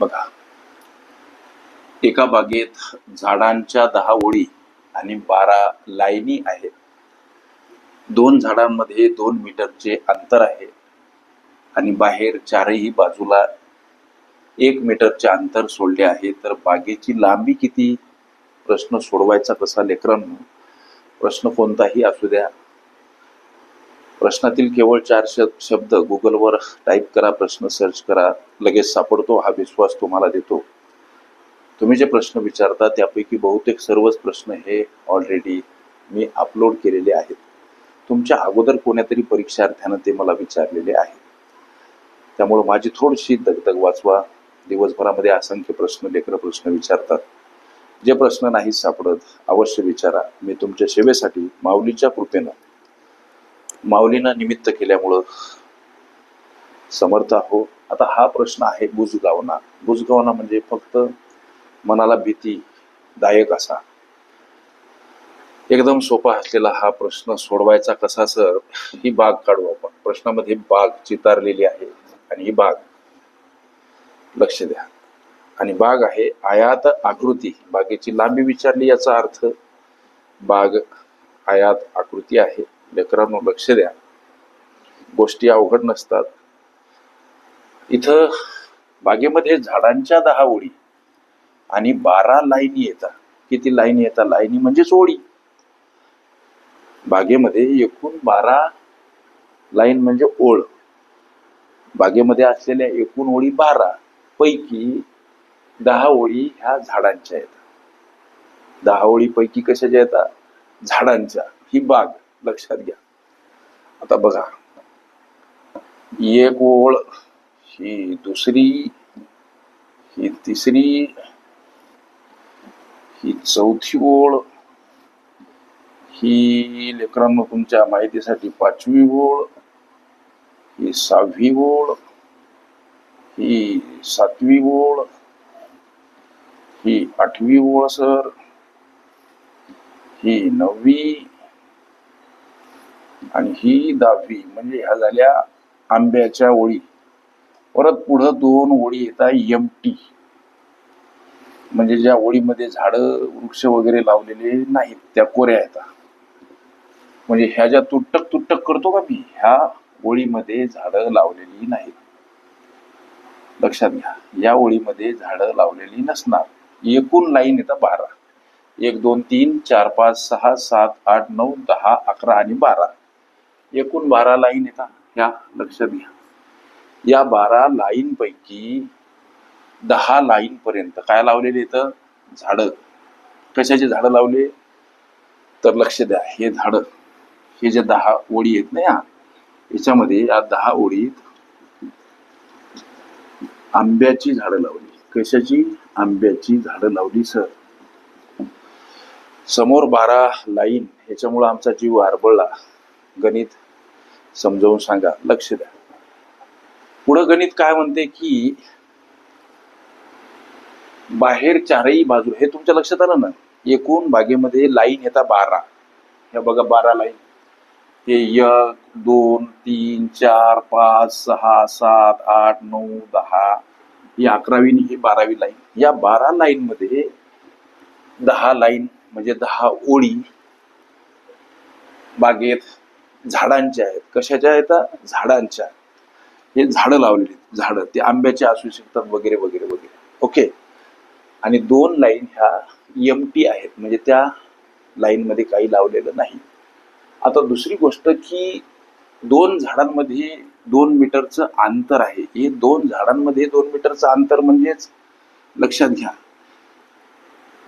बघा. एका बागेत झाडांच्या दहा ओळी आणि बारा लाईनी आहेत. दोन झाडांमध्ये दोन मीटरचे अंतर आहे आणि बाहेर चारही बाजूला एक मीटरचे अंतर सोडले आहे. तर बागेची लांबी किती? प्रश्न सोडवायचा कसा लेकरांनो? प्रश्न कोणताही असू द्या. प्रश्नातील केवळ चार शब्द गुगलवर टाईप करा प्रश्न सर्च करा लगेच सापडतो हा विश्वास तुम्हाला देतो. तुम्ही जे प्रश्न विचारता त्यापैकी बहुतेक सर्वच प्रश्न हे ऑलरेडी मी अपलोड केलेले आहेत. तुमच्या अगोदर कोण्यातरी परीक्षार्थ्यानं ते मला विचारलेले आहे. त्यामुळं माझी थोडीशी दगदग वाचवा. दिवसभरामध्ये असंख्य प्रश्न लेकर प्रश्न विचारतात. जे प्रश्न नाही सापडत अवश्य विचारा. मी तुमच्या सेवेसाठी माऊलीच्या कृपेनं माऊलीनं निमित्त केल्यामुळं समर्थ हो आता हा प्रश्न आहे बुजगावना. बुजगावना म्हणजे फक्त मनाला भीतीदायक असा. एकदम सोपा असलेला हा प्रश्न सोडवायचा कसा सर? ही बाग काढू आपण. प्रश्नामध्ये बाग चितारलेली आहे आणि ही बाग लक्ष द्या. आणि बाग आहे आयात आकृती. बागेची लांबी विचारली याचा अर्थ बाग आयात आकृती आहे. लेकरांनो लक्ष द्या. गोष्टी अवघड नसतात. इथं बागेमध्ये झाडांच्या दहा ओळी आणि बारा लाईनी येतात. किती लाईनी येतात? लाईनी म्हणजेच ओळी. बागेमध्ये एकूण बारा लाईन म्हणजे ओळ. बागेमध्ये असलेल्या एकूण ओळी बारा. पैकी दहा ओळी ह्या झाडांच्या येतात. दहा ओळी पैकी कशाच्या येतात? झाडांच्या. ही बाग. लक्षात घ्या. आता बघा. एक ओळ ही दुसरी ही तिसरी ही चौथी ओळ ही लेकरांनो तुमच्या माहितीसाठी पाचवी ओळ ही सहावी ओळ ही सातवी ओळ ही आठवी ओळ सर ही नववी आणि ही दहावी म्हणजे ह्या झाल्या आंब्याच्या ओळी. परत पुढं दोन ओळी येतात एमटी म्हणजे ज्या ओळीमध्ये झाडं वृक्ष वगैरे लावलेले नाहीत त्या कोऱ्या येतात. म्हणजे ह्या ज्या तुटक तुटक करतो का मी ह्या ओळीमध्ये झाडं लावलेली नाहीत. लक्षात घ्या या ओळीमध्ये झाडं लावलेली नसणार. एकूण लाईन येतात बारा. एक दोन तीन चार पाच सहा सात आठ नऊ दहा अकरा आणि बारा. एकूण बारा लाईन येतात ह्या लक्षात घ्या या बारा लाईन पैकी दहा लाईन पर्यंत काय लावलेले इथं झाडं. कशाचे झाडं लावले? तर लक्ष द्या हे झाड. हे जे दहा ओळी आहेत ना या याच्यामध्ये या दहा ओळीत आंब्याची झाडं लावली. कशाची? आंब्याची झाडं लावली सर. समोर बारा लाईन ह्याच्यामुळं आमचा जीव आरबळला गणित समजावून सांगा लक्ष द्या. पुढं गणित काय म्हणते की बाहेर चारही बाजू हे तुमच्या लक्षात आलं ना? एकूण बागेमध्ये लाईन येतात बारा. हे बघा बारा लाईन. हे एक दोन तीन चार पाच सहा सात आठ नऊ दहा ही अकरावी आणि ही बारावी लाईन. या बारा लाईन मध्ये दहा लाईन म्हणजे दहा ओळी बागेत झाडांच्या आहेत. कशाच्या आहेत? झाडांच्या हे झाडं लावलेली आहेत, झाडं. ते आंब्याचे असू शकतात वगैरे वगैरे वगैरे. ओके. आणि दोन लाईन ह्या एम टी आहेत. म्हणजे त्या लाईनमध्ये काही लावलेलं नाही. आता दुसरी गोष्ट की दोन झाडांमध्ये दोन मीटरचं अंतर आहे. हे दोन झाडांमध्ये दोन मीटरचं अंतर म्हणजेच लक्षात घ्या.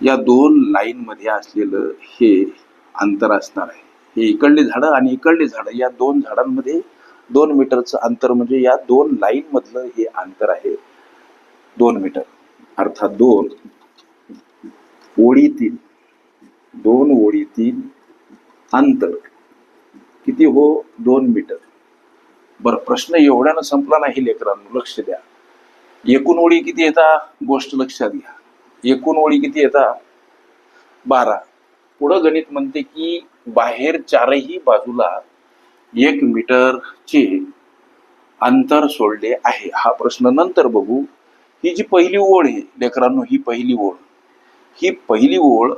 या दोन लाईनमध्ये असलेलं हे अंतर असणार आहे. हे इकडली झाडं आणि इकडली झाडं या दोन झाडांमध्ये दोन मीटरचं अंतर म्हणजे या दोन लाईन मधलं हे अंतर आहे. दोन मीटर अर्थात दोन. ओळीतील दोन ओळीतील अंतर. किती हो? दोन मीटर. बरं प्रश्न एवढ्यानं संपला नाही लेकरांनो लक्ष द्या. एकूण ओळी किती येतात गोष्ट लक्षात घ्या. एकूण ओळी किती येतात बारा. पुढं गणित म्हणते की बाहेर चारही बाजूला एक मीटरचे अंतर सोडले आहे. हा प्रश्न नंतर बघू. ही जी पहिली ओळ आहे लेकरांनो ही पहिली ओळ. ही पहिली ओळ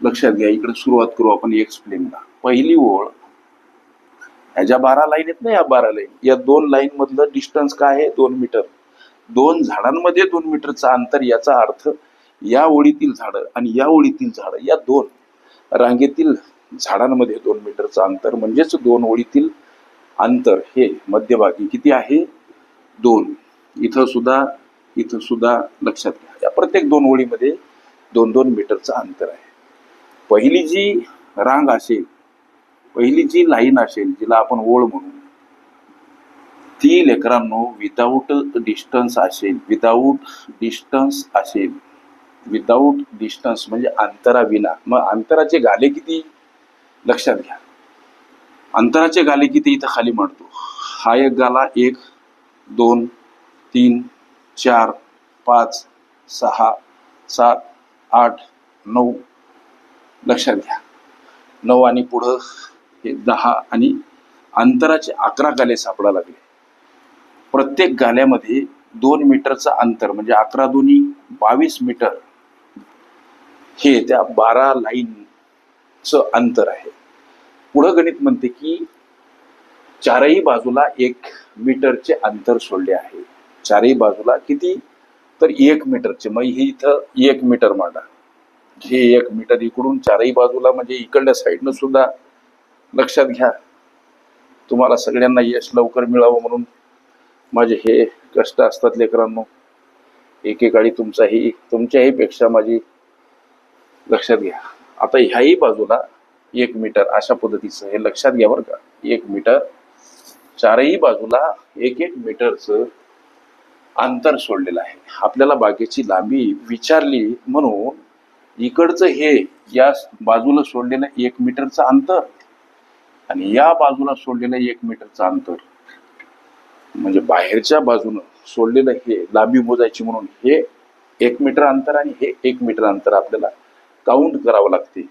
लक्षात घ्या इकडे सुरुवात करू आपण एक्सप्लेनला पहिली ओळ ह्या ज्या बारा लाईन आहेत ना या बारा लाईन या दोन लाईन मधलं डिस्टन्स काय आहे? दोन मीटर. दोन झाडांमध्ये दोन मीटरचं अंतर याचा अर्थ या ओळीतील झाडं आणि या ओळीतील झाडं या दोन रांगेतील झाडांमध्ये दोन मीटरचं अंतर म्हणजेच दोन ओळीतील अंतर हे मध्यभागी किती आहे? दोन. इथं सुद्धा इथं सुद्धा लक्षात घ्या. या प्रत्येक दोन ओळीमध्ये दोन दोन मीटरचं अंतर आहे. पहिली जी रांग असेल पहिली जी लाईन असेल जिला आपण ओळ म्हणू ती लेकरांनो विदाऊट डिस्टन्स असेल विदाऊट डिस्टन्स असेल. विदाऊट डिस्टन्स म्हणजे अंतराविना. मग अंतराचे गाले किती? लक्षात घ्या. अंतराचे गाले किती इथं खाली मांडतो हा एक गाला एक दोन तीन चार पाच सहा सात आठ नऊ. लक्षात घ्या. नऊ आणि पुढं हे दहा आणि अंतराचे अकरा गाले सापडा लागले. प्रत्येक गाल्यामध्ये दोन मीटरचं अंतर म्हणजे अकरा दोन्ही बावीस मीटर हे त्या बारा लाईनचं अंतर आहे. पुढं गणित म्हणते की चारही बाजूला एक मीटरचे अंतर सोडले आहे. चारही बाजूला किती? तर एक मीटरचे. मग हे इथं एक मीटर मांडा. हे एक मीटर इकडून चारही बाजूला म्हणजे इकडल्या साईडनं सुद्धा लक्षात घ्या. तुम्हाला सगळ्यांना यश लवकर मिळावं म्हणून. माझे हे कष्ट असतात लेकरांनो. एकेकाळी तुमचाही तुमच्याही पेक्षा माझी लक्षात घ्या. आता ह्याही बाजूला एक मीटर अशा पद्धतीचं हे लक्षात घ्या बरं का. एक मीटर चारही बाजूला एक एक मीटरचं अंतर सोडलेलं आहे. आपल्याला बागेची लांबी विचारली म्हणून इकडचं हे या बाजूला सोडलेलं एक मीटरचं अंतर आणि या बाजूला सोडलेलं एक मीटरचं अंतर. म्हणजे बाहेरच्या बाजूनं सोडलेलं हे लांबी मोजायची म्हणून हे एक मीटर अंतर आणि हे एक मीटर अंतर आपल्याला काउंट करावं लागते.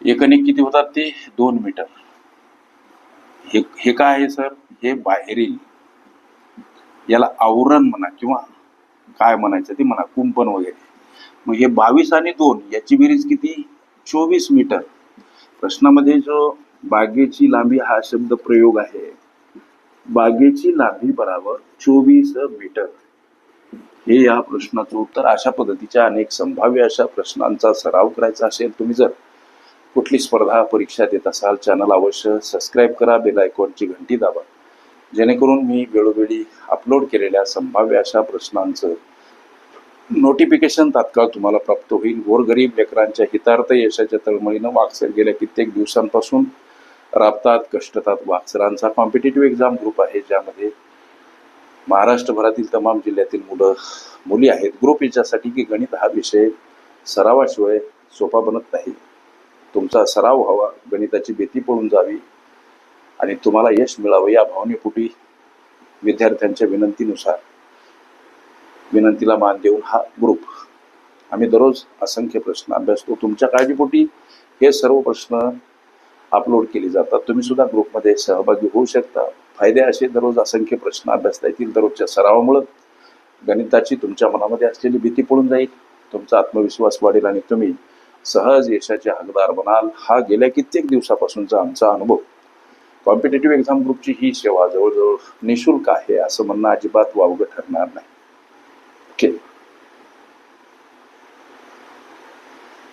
एकने किती होतात ते? दोन मीटर. हे हे काय आहे सर? हे बाहेरील याला आवरण म्हणा किंवा काय म्हणायचं ते म्हणा कुंपण वगैरे. मग हे बावीस आणि दोन याची बेरीज किती? चोवीस मीटर. प्रश्नामध्ये जो बागेची लांबी हा शब्द प्रयोग आहे. बागेची लांबी बरोबर चोवीस मीटर. हे या प्रश्नाचं उत्तर अशा पद्धतीच्या अनेक संभाव्य अशा प्रश्नांचा सराव करायचा असेल तुम्ही जर कुठली स्पर्धा परीक्षा देत असाल चॅनल अवश्य सबस्क्राईब करा बेल आयकॉनची घंटी दाबा. जेणेकरून मी वेळोवेळी अपलोड केलेल्या संभाव्य अशा प्रश्नांचं नोटिफिकेशन तात्काळ तुम्हाला प्राप्त होईल. गोरगरीब लेकरांच्या हितार्थ यशाच्या तळमळीनं वाक्सर गेल्या कित्येक दिवसांपासून राबतात कष्टतात वाक्सरांचा कॉम्पिटेटिव्ह एक्झाम ग्रुप आहे ज्यामध्ये महाराष्ट्रभरातील तमाम जिल्ह्यातील मुलं मुली आहेत. ग्रुप याच्यासाठी की गणित हा विषय सरावाशिवाय सोपा बनत नाही. तुमचा सराव व्हावा गणिताची भीती पळून जावी आणि तुम्हाला यश मिळावं या भावनेपोटी विद्यार्थ्यांच्या विनंतीनुसार विनंतीला मान देऊन हा ग्रुप. आम्ही दररोज असंख्य प्रश्न अभ्यासतो. तुमच्या काळजीपोटी हे सर्व प्रश्न अपलोड केली जातात. तुम्ही सुद्धा ग्रुपमध्ये सहभागी होऊ शकता. फायदे असे दररोज असंख्य प्रश्न अभ्यासता येतील दररोजच्या सरावामुळं गणिताची तुमच्या मनामध्ये असलेली भीती पडून जाईल. तुमचा आत्मविश्वास वाढेल आणि तुम्ही सहज यशाचे हकदार बनाल. हा गेल्या कित्येक दिवसापासूनचा आमचा अनुभव. कॉम्पिटेटिव्ह एक्झाम ग्रुपची ही सेवा जवळजवळ निशुल्क आहे असं म्हणणं अजिबात वावगं ठरणार नाही. ओके